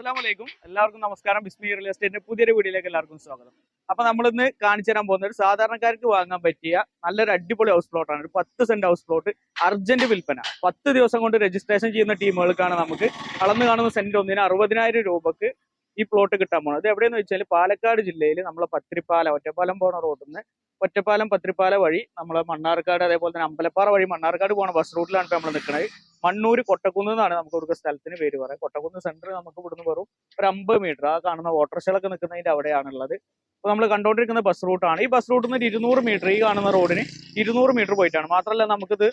അസ്സാം വലൈക്കും എല്ലാവർക്കും നമസ്കാരം. ബിസ്മി റിയൽ എസ്റ്റേറ്റിന്റെ പുതിയൊരു വീഡിയോയിലേക്ക് എല്ലാവർക്കും സ്വാഗതം. അപ്പൊ നമ്മൾ ഇന്ന് കാണിച്ചു തരാൻ പോകുന്ന ഒരു സാധാരണക്കാർക്ക് വാങ്ങാൻ പറ്റിയ നല്ലൊരു അടിപൊളി ഹൗസ് പ്ലോട്ടാണ് ഒരു പത്ത് സെന്റ് ഹൗസ് പ്ലോട്ട് അർജന്റ് വിൽപ്പന. പത്ത് ദിവസം കൊണ്ട് രജിസ്ട്രേഷൻ ചെയ്യുന്ന ടീമുകൾക്കാണ് നമുക്ക് അളന്ന് കാണുന്ന സെന്റ് ഒന്നിന് അറുപതിനായിരം രൂപക്ക് ഈ പ്ലോട്ട് കിട്ടാൻ പോകുന്നത് അത് എവിടെയെന്ന് വെച്ചാൽ പാലക്കാട് ജില്ലയിൽ നമ്മളെ പത്തിരിപ്പാല ഒറ്റപ്പാലം പോണ റോഡിൽ നിന്ന് ഒറ്റപ്പാലം പത്തിരിപ്പാല വഴി നമ്മൾ മണ്ണാർക്കാട് അതേപോലെ തന്നെ അമ്പലപ്പാറ വഴി മണ്ണാർക്കാട് പോണ ബസ് റൂട്ടിലാണ് ഇപ്പൊ നമ്മൾ നിൽക്കുന്നത് മണ്ണൂര് കൊട്ടക്കുന്ന് എന്നാണ് നമുക്ക് ഇവിടുത്തെ സ്ഥലത്തിന് പേര് പറയാം. കൊട്ടക്കുന്ന് സെന്റർ നമുക്ക് ഇവിടുന്ന് വെറും ഒരു അമ്പത് മീറ്റർ ആ കാണുന്ന ഓട്ടോറിക്ഷകളൊക്കെ നിൽക്കുന്നതിന്റെ അവിടെയാണുള്ളത്. അപ്പോൾ നമ്മൾ കണ്ടുകൊണ്ടിരിക്കുന്ന ബസ് റൂട്ടാണ് ഈ ബസ് റൂട്ടിൽ നിന്ന് ഇരുന്നൂറ് മീറ്റർ ഈ കാണുന്ന റോഡിന് ഇരുന്നൂറ് മീറ്റർ പോയിട്ടാണ്. മാത്രമല്ല നമുക്കിത്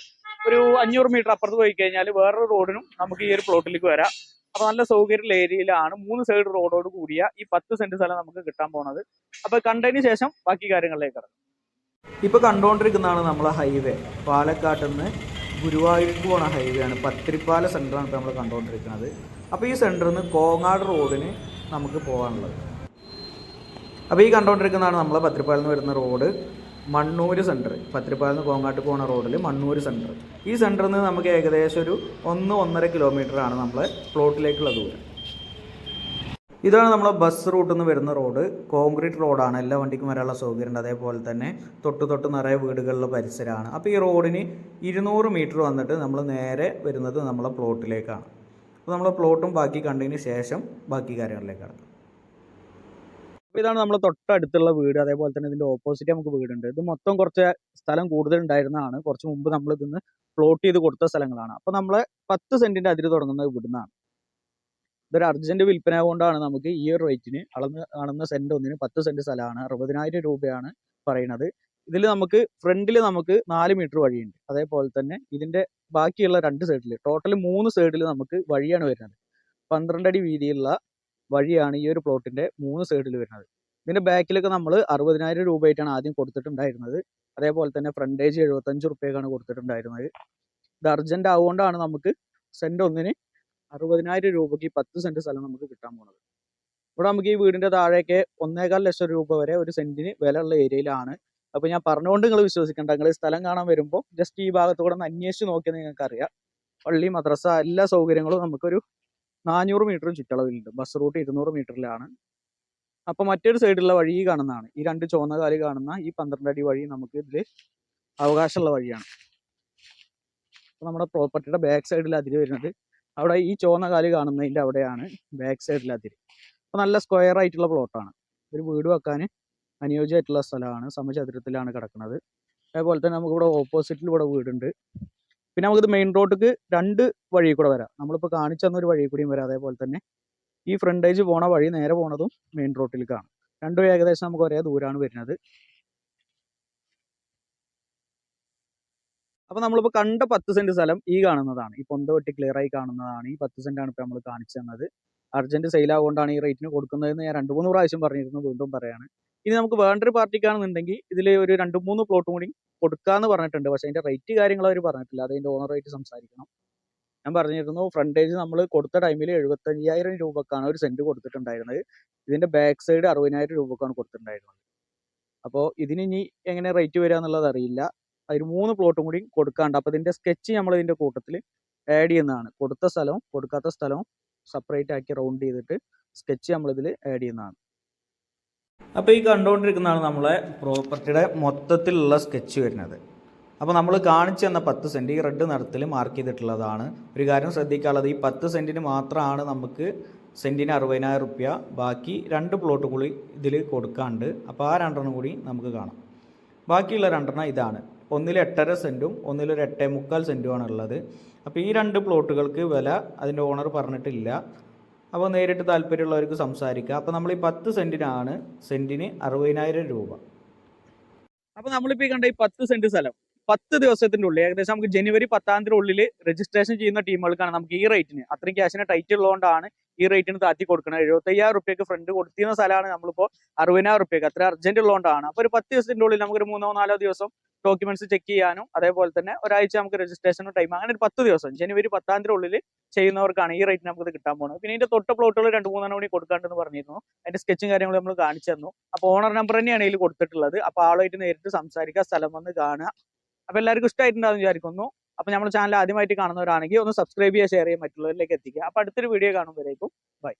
ഒരു അഞ്ഞൂറ് മീറ്റർ അപ്പുറത്ത് പോയി കഴിഞ്ഞാൽ വേറൊരു റോഡിനും നമുക്ക് ഈ ഒരു പ്ലോട്ടിലേക്ക് വരാം. അപ്പൊ നല്ല സൗകര്യമുള്ള ഏരിയയിലാണ് മൂന്ന് സൈഡ് റോഡോട് കൂടിയ ഈ പത്ത് സെന്റ് സ്ഥലം നമുക്ക് കിട്ടാൻ പോണത്. അപ്പൊ കണ്ടതിന് ശേഷം ബാക്കി കാര്യങ്ങളിലേക്ക് ഇറങ്ങും ഇപ്പൊ കണ്ടുകൊണ്ടിരിക്കുന്നതാണ് നമ്മളെ ഹൈവേ പാലക്കാട്ട് നിന്ന് ഗുരുവായൂർക്ക് പോണ ഹൈവേ ആണ്. പത്തിരിപ്പാല സെന്ററാണ് ഇപ്പോൾ നമ്മൾ കണ്ടുകൊണ്ടിരിക്കുന്നത് അപ്പോൾ ഈ സെന്ററിൽ നിന്ന് കോങ്ങാട് റോഡിന് നമുക്ക് പോകാനുള്ളത് അപ്പോൾ ഈ കണ്ടുകൊണ്ടിരിക്കുന്നതാണ് നമ്മളെ പത്തിരിപ്പാലിൽ നിന്ന് വരുന്ന റോഡ് മണ്ണൂര് സെന്റർ പത്തിരിപ്പാലിൽ നിന്ന് കോങ്ങാട്ട് പോകുന്ന റോഡിൽ മണ്ണൂര് സെന്റർ ഈ സെന്ററിൽ നിന്ന് നമുക്ക് ഏകദേശം ഒരു ഒന്ന് ഒന്നര ആണ് നമ്മളെ പ്ലോട്ടിലേക്കുള്ള ദൂരം. ഇതാണ് നമ്മളെ ബസ് റൂട്ടിൽ നിന്ന് വരുന്ന റോഡ്. കോൺക്രീറ്റ് റോഡാണ്. എല്ലാ വണ്ടിക്കും വരാനുള്ള സൗകര്യമുണ്ട്. അതേപോലെ തന്നെ തൊട്ട് തൊട്ട് നിറയെ വീടുകളിലെ പരിസരമാണ്. അപ്പോൾ ഈ റോഡിന് ഇരുന്നൂറ് മീറ്റർ വന്നിട്ട് നമ്മൾ നേരെ വരുന്നത് നമ്മളെ പ്ലോട്ടിലേക്കാണ്. അപ്പോൾ നമ്മളെ പ്ലോട്ടും ബാക്കി കണ്ടതിന് ശേഷം ബാക്കി കാര്യങ്ങളിലേക്കാണ് അപ്പോൾ ഇതാണ് നമ്മൾ തൊട്ടടുത്തുള്ള വീട്. അതേപോലെ തന്നെ ഇതിന്റെ ഓപ്പോസിറ്റ് നമുക്ക് വീടുണ്ട്. ഇത് മൊത്തം കുറച്ച് സ്ഥലം കൂടുതൽ ഉണ്ടായിരുന്നതാണ് കുറച്ച് മുമ്പ് നമ്മൾ ഇതിന്ന് പ്ലോട്ട് ചെയ്ത് കൊടുത്ത സ്ഥലങ്ങളാണ്. അപ്പോൾ നമ്മളെ പത്ത് സെന്റിന്റെ അതിര് തുടങ്ങുന്നത് ഇവിടുന്നാണ്. ഇതൊരു അർജന്റ് വിൽപ്പന കൊണ്ടാണ് നമുക്ക് ഈ ഒരു റേറ്റിന് അളന്ന് കാണുന്ന സെന്റ് ഒന്നിന് പത്ത് സെന്റ് സ്ഥലമാണ്. അറുപതിനായിരം രൂപയാണ് പറയുന്നത്. ഇതിൽ നമുക്ക് ഫ്രണ്ടിൽ നമുക്ക് നാല് മീറ്റർ വഴിയുണ്ട്. അതേപോലെ തന്നെ ഇതിന്റെ ബാക്കിയുള്ള രണ്ട് സൈഡിൽ ടോട്ടൽ മൂന്ന് സൈഡിൽ നമുക്ക് വഴിയാണ് വരുന്നത്. പന്ത്രണ്ട് അടി വീതിയുള്ള വഴിയാണ് ഈ ഒരു പ്ലോട്ടിന്റെ മൂന്ന് സൈഡിൽ വരുന്നത്. ഇതിന്റെ ബാക്കിലൊക്കെ നമ്മൾ അറുപതിനായിരം രൂപയായിട്ടാണ് ആദ്യം കൊടുത്തിട്ടുണ്ടായിരുന്നത്. അതേപോലെ തന്നെ ഫ്രണ്ടേജ് എഴുപത്തഞ്ച് റുപ്യക്കാണ് കൊടുത്തിട്ടുണ്ടായിരുന്നത്. ഇത് അർജന്റ് ആവുകൊണ്ടാണ് നമുക്ക് സെന്റ് ഒന്നിന് അറുപതിനായിരം രൂപയ്ക്ക് പത്ത് സെന്റ് സ്ഥലം നമുക്ക് കിട്ടാൻ പോകുന്നത് ഇവിടെ നമുക്ക് ഈ വീടിന്റെ താഴേക്ക് ഒന്നേകാൽ ലക്ഷം രൂപ വരെ ഒരു സെന്റിന് വിലയുള്ള ഏരിയയിലാണ് അപ്പൊ ഞാൻ പറഞ്ഞുകൊണ്ട് നിങ്ങൾ വിശ്വസിക്കേണ്ട. നിങ്ങൾ സ്ഥലം കാണാൻ വരുമ്പോൾ ജസ്റ്റ് ഈ ഭാഗത്തുകൂടെ ഒന്ന് അന്വേഷിച്ച് നോക്കിയാൽ നിങ്ങൾക്ക് അറിയാം പള്ളി മദ്രസ എല്ലാ സൗകര്യങ്ങളും നമുക്കൊരു നാനൂറ് മീറ്ററും ചുറ്റളവിലുണ്ട്. ബസ് റൂട്ട് ഇരുന്നൂറ് മീറ്ററിലാണ്. അപ്പൊ മറ്റൊരു സൈഡിലുള്ള വഴി ഈ കാണുന്നതാണ്. ഈ രണ്ട് ചുവന്ന കാലി കാണുന്ന ഈ പന്ത്രണ്ട് അടി വഴി നമുക്ക് ഇതിൽ അവകാശമുള്ള വഴിയാണ്. നമ്മുടെ പ്രോപ്പർട്ടിയുടെ ബാക്ക് സൈഡിൽ അതിര് വരുന്നത്. അവിടെ ഈ ചുവന്ന കാലി കാണുന്നതിന്റെ അവിടെയാണ് ബാക്ക് സൈഡിൽ അതിര്. അപ്പൊ നല്ല സ്ക്വയർ ആയിട്ടുള്ള പ്ലോട്ടാണ്. ഒരു വീട് വെക്കാൻ അനുയോജ്യമായിട്ടുള്ള സ്ഥലമാണ്. സമചതുരത്തിലാണ് കിടക്കുന്നത്. അതേപോലെ തന്നെ നമുക്ക് ഇവിടെ ഓപ്പോസിറ്റിൽ ഇവിടെ വീടുണ്ട്. പിന്നെ നമുക്കിത് മെയിൻ റോഡിലേക്ക് രണ്ട് വഴി കൂടെ വരാം. നമ്മളിപ്പോൾ കാണിച്ചു തന്ന ഒരു വഴി കൂടിയും വരാം അതേപോലെ തന്നെ. ഈ ഫ്രണ്ടേജ് പോണ വഴി നേരെ പോണതും മെയിൻ റോഡിലേക്കാണ് രണ്ടും ഏകദേശം നമുക്ക് ഒരേ ദൂരമാണ് വരുന്നത്. അപ്പൊ നമ്മളിപ്പോ കണ്ട പത്ത് സെന്റ് സ്ഥലം ഈ കാണുന്നതാണ്. ഈ പൊന്ത വെട്ടി ക്ലിയർ ആയി കാണുന്നതാണ്. ഈ പത്ത് സെന്റ് ആണ് ഇപ്പൊ നമ്മൾ കാണിച്ചു തന്നത്. അർജന്റ് സെയിൽ ആവുകൊണ്ടാണ് ഈ റേറ്റിന് കൊടുക്കുന്നതെന്ന് ഞാൻ രണ്ട് മൂന്ന് പ്രാവശ്യം പറഞ്ഞിരുന്നു. വീണ്ടും പറയാണ്. ഇനി നമുക്ക് വേണ്ടൊരു പാർട്ടിക്കാണെന്നുണ്ടെങ്കിൽ ഇതിൽ ഒരു രണ്ട് മൂന്ന് പ്ലോട്ടും കൂടി കൊടുക്കാന്ന് പറഞ്ഞിട്ടുണ്ട്. പക്ഷെ അതിന്റെ റേറ്റ് കാര്യങ്ങൾ അവർ പറഞ്ഞിട്ടില്ല. അത് അതിന്റെ ഓണറായിട്ട് സംസാരിക്കണം. ഞാൻ പറഞ്ഞിരുന്നു ഫ്രണ്ടേജ് നമ്മൾ കൊടുത്ത ടൈമിൽ എഴുപത്തയ്യായിരം രൂപക്കാണ് ഒരു സെന്റ് കൊടുത്തിട്ടുണ്ടായിരുന്നത്. ഇതിന്റെ ബാക്ക് സൈഡ് അറുപതിനായിരം രൂപക്കാണ് കൊടുത്തിട്ടുണ്ടായിരുന്നത്. അപ്പോൾ ഇതിന് ഇനി എങ്ങനെ റേറ്റ് വരിക എന്നുള്ളത് അറിയില്ല. അതിൽ മൂന്ന് പ്ലോട്ടും കൂടി കൊടുക്കാണ്ട് അപ്പോൾ ഇതിന്റെ സ്കെച്ച് നമ്മൾ ഇതിന്റെ കൂട്ടത്തിൽ ആഡ് ചെയ്യുന്നതാണ്. കൊടുത്ത സ്ഥലവും കൊടുക്കാത്ത സ്ഥലവും സെപ്പറേറ്റ് ആക്കി റൗണ്ട് ചെയ്തിട്ട് സ്കെച്ച് നമ്മൾ നമ്മളിതിൽ ആഡ് ചെയ്യുന്നതാണ്. അപ്പോൾ ഈ കണ്ടുകൊണ്ടിരിക്കുന്നതാണ് നമ്മളെ പ്രോപ്പർട്ടിയുടെ മൊത്തത്തിലുള്ള സ്കെച്ച് വരുന്നത്. അപ്പോൾ നമ്മൾ കാണിച്ചു തന്ന പത്ത് സെന്റ് ഈ റെഡ് നിറത്തിൽ മാർക്ക് ചെയ്തിട്ടുള്ളതാണ്. ഒരു കാര്യം ശ്രദ്ധിക്കാനുള്ളത് ഈ പത്ത് സെന്റിന് മാത്രമാണ് നമുക്ക് സെന്റിന് അറുപതിനായിരം റുപ്യ ബാക്കി രണ്ട് പ്ലോട്ട് കൂടി ഇതിൽ കൊടുക്കാണ്ട് അപ്പോൾ ആ രണ്ടെണ്ണം കൂടി നമുക്ക് കാണാം. ബാക്കിയുള്ള രണ്ടെണ്ണം ഇതാണ്. ഒന്നിൽ എട്ടര സെന്റും ഒന്നിലൊരു എട്ടേ മുക്കാൽ സെന്റുമാണ് ഉള്ളത് അപ്പോൾ ഈ രണ്ട് പ്ലോട്ടുകൾക്ക് വില അതിന്റെ ഓണർ പറഞ്ഞിട്ടില്ല. അപ്പോൾ നേരിട്ട് താല്പര്യമുള്ളവർക്ക് സംസാരിക്കുക അപ്പോൾ നമ്മൾ ഈ പത്ത് സെന്റിനാണ് സെന്റിന് അറുപതിനായിരം രൂപ. അപ്പോൾ നമ്മളിപ്പോൾ ഈ കണ്ട ഈ പത്ത് സെന്റ് സ്ഥലം പത്ത് ദിവസത്തിന്റെ ഉള്ളിൽ ഏകദേശം നമുക്ക് ജനുവരി പത്താം തീയതി ഉള്ളിൽ രജിസ്ട്രേഷൻ ചെയ്യുന്ന ടീമുകൾക്കാണ് നമുക്ക് ഈ റേറ്റിന് അത്രയും ക്യാഷിന് ടൈറ്റ് ഉള്ളതുകൊണ്ടാണ് ഈ റേറ്റിന് താത്തി കൊടുക്കുന്നത് എഴുപത്തയ്യായിരം റുപ്യക്ക് ഫ്രണ്ട് കൊടുത്തിരുന്ന സ്ഥലമാണ് നമ്മളിപ്പോൾ അറുപതിനായിരം റുപ്യക്ക് അത്ര അർജന്റ് ഉള്ളതുകൊണ്ടാണ്. അപ്പോൾ ഒരു പത്ത് ദിവസത്തിന്റെ ഉള്ളിൽ നമുക്കൊരു മൂന്നോ നാലോ ദിവസം ഡോക്യുമെന്റ്സ് ചെക്ക് ചെയ്യാനും അതേപോലെ തന്നെ ഒരാഴ്ച നമുക്ക് രജിസ്ട്രേഷനും ടൈം അങ്ങനെ ഒരു പത്ത് ദിവസം ജനുവരി പത്താം തീയതി ഉള്ളിൽ ചെയ്യുന്നവർക്കാണ് ഈ റേറ്റ് നമുക്ക് കിട്ടാൻ പോകുന്നത്. പിന്നെ ഇതിന്റെ തൊട്ട പ്ലോട്ടുകൾ രണ്ട് മൂന്നെണ്ണം കൂടി കൊടുക്കാണ്ടെന്ന് പറഞ്ഞിരുന്നു. അതിന്റെ സ്കെച്ചും കാര്യങ്ങളും നമ്മൾ കാണിച്ചു തന്നു. അപ്പോൾ ഓണർ നമ്പർ തന്നെയാണ് ഇതിൽ കൊടുത്തിട്ടുള്ളത്. അപ്പോൾ ആളുമായിട്ട് നേരിട്ട് സംസാരിക്കുക സ്ഥലം വന്ന് കാണുക. അപ്പോൾ എല്ലാവർക്കും ഇഷ്ടമായിട്ടുണ്ടാവും വിചാരിക്കുന്നു. അപ്പോൾ നമ്മുടെ ചാനൽ ആദ്യമായിട്ട് കാണുന്നവരാണെങ്കിൽ ഒന്ന് സബ്സ്ക്രൈബ് ചെയ്യുക ഷെയർ ചെയ്യുക മറ്റുള്ളവരിലേക്ക് എത്തിക്കുക. അപ്പോൾ അടുത്തൊരു വീഡിയോ കാണുമ്പോഴേക്കും ബൈ